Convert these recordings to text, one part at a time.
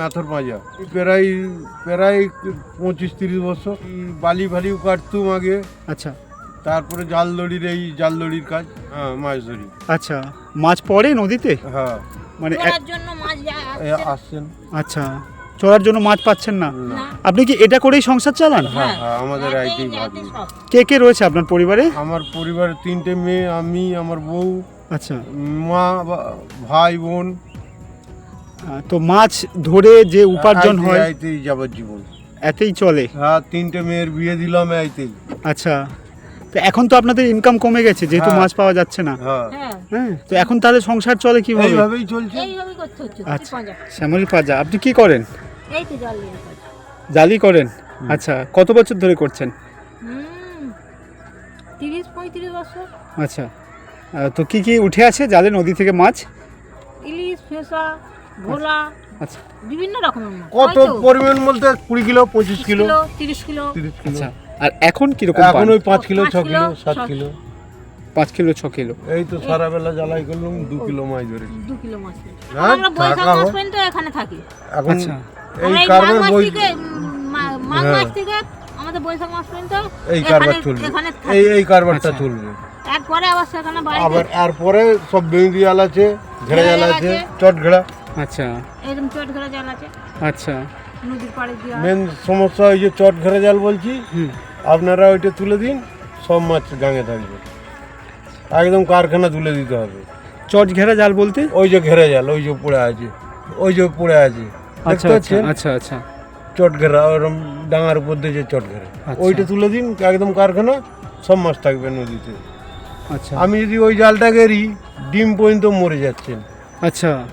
মেথর মাজা প্রায় প্রায় পঁচিশ তিরিশ বছর বালি ফালিও কাটতুম আগে। আচ্ছা। তারপরে জাল দড়ির এই জাল দড়ির কাজ হ্যাঁ মাছ ধরি আচ্ছা মাছ পড়ে নদীতে? হ্যাঁ। মানে এক- জন্য মাছ যায় এ আসছেন। আচ্ছা চড়ার জন্য মাছ পাচ্ছেন না? আপনি কি এটা করেই সংসার চালান? হ্যাঁ হ্যাঁ আমাদের রাতেই ভাবি। সব। কে কে রয়েছে আপনার পরিবারে? আমার পরিবারের তিনটে মেয়ে আমি আমার বউ আচ্ছা। মা বা- ভাই বোন। তো মাছ ধরে যে উপার্জন হয় আইতেই যাবজ্জীবন। এতেই চলে। হ্যাঁ তিনটে মেয়ের বিয়ে দিলাম আইতেই। আচ্ছা। তো এখন তো আপনাদের ইনকাম কমে গেছে যেহেতু হ্যাঁ। মাছ পাওয়া যাচ্ছে না। হ্যাঁ। হ্যাঁ। হ্যাঁ তো এখন তাহলে সংসার চলে কীভাবে? এইভাবেই চলছে। এইভাবে করতে হচ্ছে আচ্ছা। পাঁজা। শ্যামলী পাজা আপনি কি করেন? এই তো জল জালি করেন? আচ্ছা কত বছর ধরে করছেন? তিরিশ পঁয়ত্রিশ বছর। আচ্ছা। তো কি কি উঠে আছে জালে নদী থেকে মাছ? ইলিশ ফেসা ভোলা আচ্ছা। বিভিন্ন রকমের মাছ কত পরিমাণ বলতে কুড়ি কিলো পঁচিশ কিলো? তিরিশ কিলো তিরিশ কিলো। আচ্ছা আর এখন কীরকম এখন ওই পাঁচ কিলো ছ কিলো সাত কিলো। পাঁচ কিলো ছ কিলো। এই তো সারা বেলা জ্বালাই করলাম দু কিলো মাছ ধরেছি। দু কিলো মাছ আমরা বৈশাখ মাস পর্যন্ত এখানে থাকি। এখন আচ্ছা। এই কারবার বই মাঘ হ্যাঁ। মাস থেকে আমাদের বৈশাখ মাস পর্যন্ত এই কারবার চলবে এই এই কারবারটা আচ্ছা। চলবে এরপরে আবার সেখানে আবার এরপরে সব বেঙ্গি জাল আছে ঘেরা জাল আছে আছে। চট ঘেরা আচ্ছা। এরকম চট ঘেরা জাল আছে। আচ্ছা। নদীর পাড়ে দিয়ে মেন সমস্যা ওই যে চট ঘেরা জাল বলছি হুম। আপনারা ওইটা তুলে দিন সব মাছ গাঙে থাকবে। একদম কারখানা তুলে দিতে হবে। চট ঘেরা জাল বলতে? ওই যে ঘেরা জাল ওই যে পড়ে আছে ওই যে পড়ে আছে। আচ্ছা আচ্ছা আচ্ছা আচ্ছা। চট ঘেরা ওরম ডাঙার উপর দিয়ে যে চট ঘেরা। আচ্ছা। ওইটা তুলে দিন একদম কারখানা সব মাছ থাকবে নদীতে। আচ্ছা। আমি যদি ওই জালটা গেরি ডিম পর্যন্ত মরে যাচ্ছেন। আচ্ছা।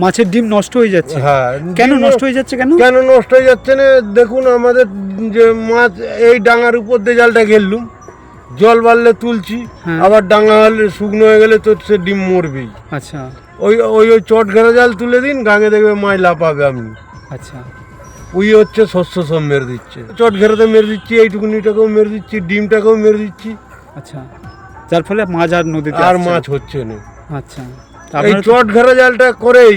মাছের ডিম নষ্ট হয়ে যাচ্ছে। হ্যাঁ কেন নষ্ট হয়ে যাচ্ছে কেন? কেন নষ্ট হয়ে যাচ্ছে না? দেখুন আমাদের যে মাছ এই ডাঙার উপর দিয়ে জালটা ঘেরলুম জল বাড়লে তুলছি হ্যাঁ। আবার ডাঙা হলে শুকনো হয়ে গেলে তো সে ডিম মরবেই। আচ্ছা। ওই ওই ওই চট ঘেরা জাল তুলে দিন গাঙে দেখবে মাছ লাপাবে আপনি। আচ্ছা। ওই হচ্ছে শস্য সব মেরে দিচ্ছে। চট ঘেরাতে মেরে দিচ্ছি এইটুকুনিটাকেও মেরে দিচ্ছি ডিমটাকেও মেরে দিচ্ছি। আচ্ছা। যার ফলে মাছ আর নদীতে আর মাছ হচ্ছে না। আচ্ছা। এই চট ঘেরা জালটা করেই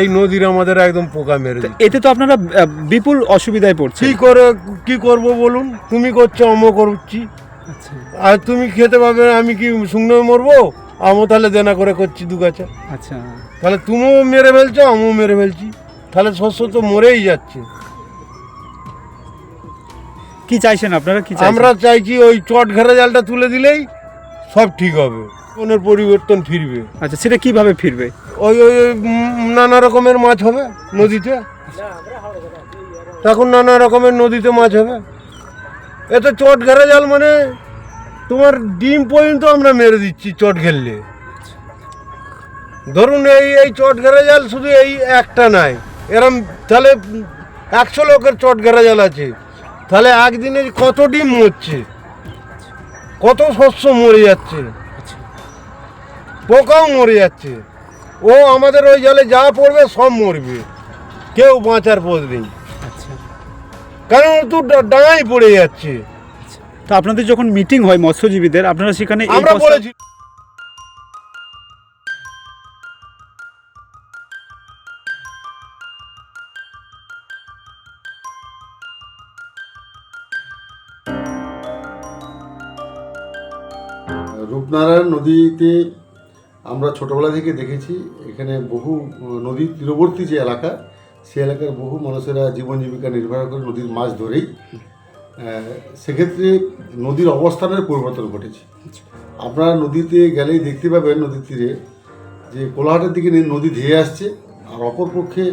এই নদীর আমাদের একদম পোকা মেরে এতে তো আপনারা বিপুল অসুবিধায় পড়ছে কি করে কি করব বলুন? তুমি করছ আমও করছি। আচ্ছা। আর তুমি খেতে পাবে আমি কি শুকনো মরবো? আমও তাহলে দেনা করে করছি দু গাছে। আচ্ছা। তাহলে তুমিও মেরে ফেলছো আমিও মেরে ফেলছি। তাহলে শস্য তো মরেই যাচ্ছে। কি চাইছেন আপনারা? কি আমরা চাইছি ওই চট ঘেরা জালটা তুলে দিলেই সব ঠিক হবে। কোনের পরিবর্তন ফিরবে। আচ্ছা সেটা কীভাবে ফিরবে? ওই ওই ওই নানা রকমের মাছ হবে নদীতে। তখন নানা রকমের নদীতে মাছ হবে। এত চট ঘেরা জাল মানে তোমার ডিম পর্যন্ত আমরা মেরে দিচ্ছি চট ঘেরলে। ধরুন এই এই চট ঘেরা জাল শুধু এই একটা নাই। এরম তাহলে একশো লোকের চট ঘেরা জাল আছে। তাহলে একদিনে কত ডিম মরছে কত শস্য মরে যাচ্ছে। পোকাও মরে যাচ্ছে। ও আমাদের ওই জলে যা পড়বে সব মরবে। কেউ বাঁচার পথ নেই। আচ্ছা। কারণ তো ডাঙাই ডাঙায় পড়ে যাচ্ছে। তো আপনাদের যখন মিটিং হয় মৎস্যজীবীদের আপনারা সেখানে আমরা বলেছি রূপনারায়ণ নদীতে আমরা ছোটবেলা থেকে দেখেছি, এখানে বহু নদীর তীরবর্তী যে এলাকা সেই এলাকার বহু মানুষেরা জীবন জীবিকা নির্বাহ করে নদীর মাছ ধরেই সেক্ষেত্রে নদীর অবস্থানের পরিবর্তন ঘটেছে। আপনারা নদীতে গেলেই দেখতে পাবেন নদীর তীরে যে কোলাহাটের দিকে নদী ধেয়ে আসছে, আর অপরপক্ষে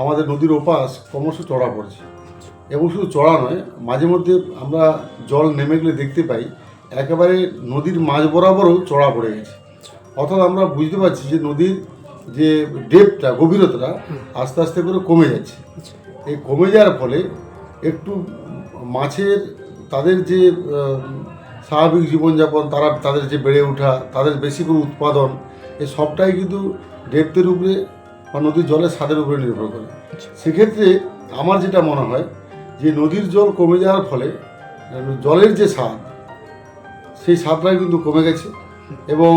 আমাদের নদীর ওপাশ ক্রমশ চড়া পড়ছে। এবং শুধু চড়া নয় মাঝে মধ্যে আমরা জল নেমে গেলে দেখতে পাই একেবারে নদীর মাঝ বরাবরও চড়া পড়ে গেছে। অর্থাৎ আমরা বুঝতে পারছি যে নদীর যে ডেপটা গভীরতাটা আস্তে আস্তে করে কমে যাচ্ছে। এই কমে যাওয়ার ফলে একটু মাছের তাদের যে স্বাভাবিক জীবনযাপন, তারা তাদের যে বেড়ে ওঠা, তাদের বেশি করে উৎপাদন এই সবটাই কিন্তু ডেপথের উপরে বা নদীর জলের স্বাদের উপরে নির্ভর করে। সেক্ষেত্রে আমার যেটা মনে হয় যে নদীর জল কমে যাওয়ার ফলে জলের যে স্বাদ সেই স্বাদটাই কিন্তু কমে গেছে এবং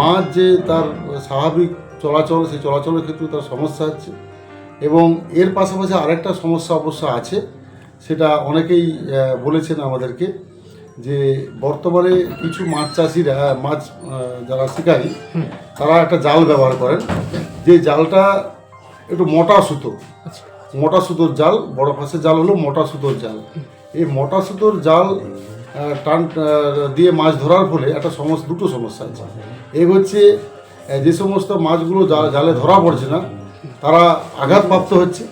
মাছ যে তার স্বাভাবিক চলাচল সেই চলাচলের ক্ষেত্রে তার সমস্যা হচ্ছে এবং এর পাশাপাশি আরেকটা সমস্যা অবশ্য আছে সেটা অনেকেই বলেছেন আমাদেরকে যে বর্তমানে কিছু মাছ চাষিরা মাছ যারা শিকারী তারা একটা জাল ব্যবহার করেন। যে জালটা একটু মোটা সুতো মোটা সুতোর জাল বড় ফাঁসের জাল হলো মোটা সুতোর জাল। এই মোটা সুতোর জাল টান দিয়ে মাছ ধরার ফলে একটা সমস্যা, দুটো সমস্যা আছে। এই হচ্ছে যে সমস্ত মাছগুলো জালে ধরা পড়ছে না, তারা আঘাতপ্রাপ্ত হচ্ছে।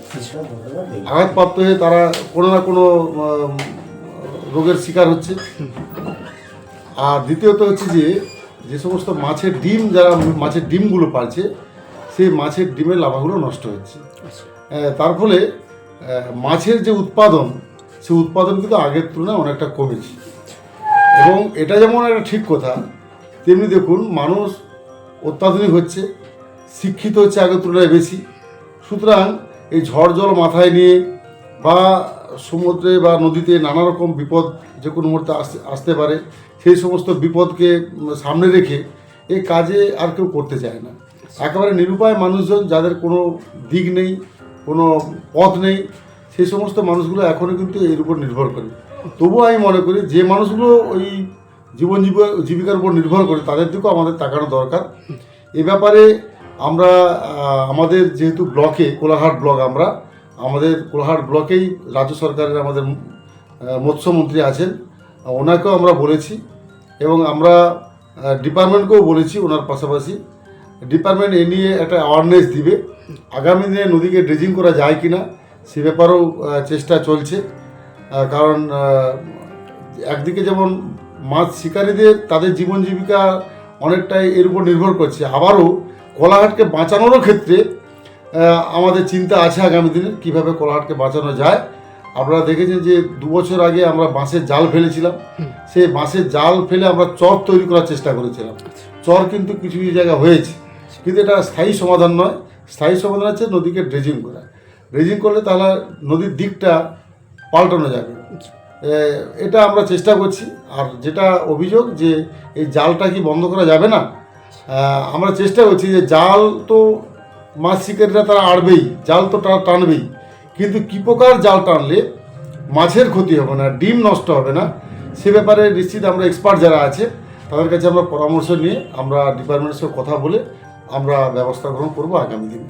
আঘাতপ্রাপ্ত হয়ে তারা কোনো না কোনো রোগের শিকার হচ্ছে। আর দ্বিতীয়ত হচ্ছে যে যে সমস্ত মাছের ডিম যারা, মাছের ডিমগুলো পারছে সেই মাছের ডিমের লাভাগুলো নষ্ট হচ্ছে। তার ফলে মাছের যে উৎপাদন সেই উৎপাদন কিন্তু আগের তুলনায় অনেকটা কমেছে। এবং এটা যেমন একটা ঠিক কথা, তেমনি দেখুন মানুষ অত্যাধুনিক হচ্ছে, শিক্ষিত হচ্ছে আগের তুলনায় বেশি। সুতরাং এই ঝড় জল মাথায় নিয়ে বা সমুদ্রে বা নদীতে নানা রকম বিপদ যে কোনো মুহূর্তে আসতে আসতে পারে, সেই সমস্ত বিপদকে সামনে রেখে এই কাজে আর কেউ করতে চায় না। একেবারে নিরুপায় মানুষজন যাদের কোনো দিক নেই, কোনো পথ নেই, সেই সমস্ত মানুষগুলো এখনও কিন্তু এর উপর নির্ভর করে। তবুও আমি মনে করি যে মানুষগুলো ওই জীবন জীবিকা জীবিকার উপর নির্ভর করে তাদের দিকেও আমাদের তাকানো দরকার। এ ব্যাপারে আমরা আমাদের যেহেতু ব্লকে, কোলাহাট ব্লক আমরা, আমাদের কোলাহাট ব্লকেই রাজ্য সরকারের আমাদের মৎস্যমন্ত্রী আছেন। ওনাকেও আমরা বলেছি এবং আমরা ডিপার্টমেন্টকেও বলেছি ওনার পাশাপাশি। ডিপার্টমেন্ট এ নিয়ে একটা অ্যাওয়ারনেস দিবে। আগামী দিনে নদীকে ড্রেজিং করা যায় কি না সে ব্যাপারেও চেষ্টা চলছে। কারণ একদিকে যেমন মাছ শিকারীদের তাদের জীবন জীবিকা অনেকটাই এর উপর নির্ভর করছে আবারও কোলাহাটকে বাঁচানোরও ক্ষেত্রে আমাদের চিন্তা আছে আগামী দিনে কীভাবে কোলাহাটকে বাঁচানো যায়। আপনারা দেখেছেন যে দু বছর আগে আমরা বাঁশের জাল ফেলেছিলাম। সেই বাঁশের জাল ফেলে আমরা চর তৈরি করার চেষ্টা করেছিলাম। চর কিন্তু কিছু কিছু জায়গা হয়েছে। কিন্তু এটা স্থায়ী সমাধান নয়। স্থায়ী সমাধান হচ্ছে নদীকে ড্রেজিং করা। ড্রেজিং করলে তাহলে নদীর দিকটা পাল্টানো যাবে। এটা আমরা চেষ্টা করছি। আর যেটা অভিযোগ যে এই জালটা কি বন্ধ করা যাবে না? আমরা চেষ্টা করছি যে জাল তো মাছ শিকারীরা তারা আড়বেই জাল তো তারা টানবেই। কিন্তু কী প্রকার জাল টানলে মাছের ক্ষতি হবে না ডিম নষ্ট হবে না? সে ব্যাপারে নিশ্চিত আমরা এক্সপার্ট যারা আছে তাদের কাছে আমরা পরামর্শ নিয়ে আমরা ডিপার্টমেন্টের সঙ্গে কথা বলে আমরা ব্যবস্থা গ্রহণ করব আগামী দিনে।